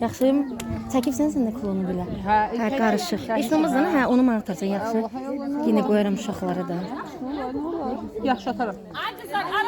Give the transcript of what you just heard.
Yaxşı, çəkibsən sən də klonu belə. Hə, hə qarışıq. Heç olmazsa hə onu mənə atarsan, yaxşı. Yenə qoyaram uşaqlara da. Yaxşı ataram. Ay qızlar,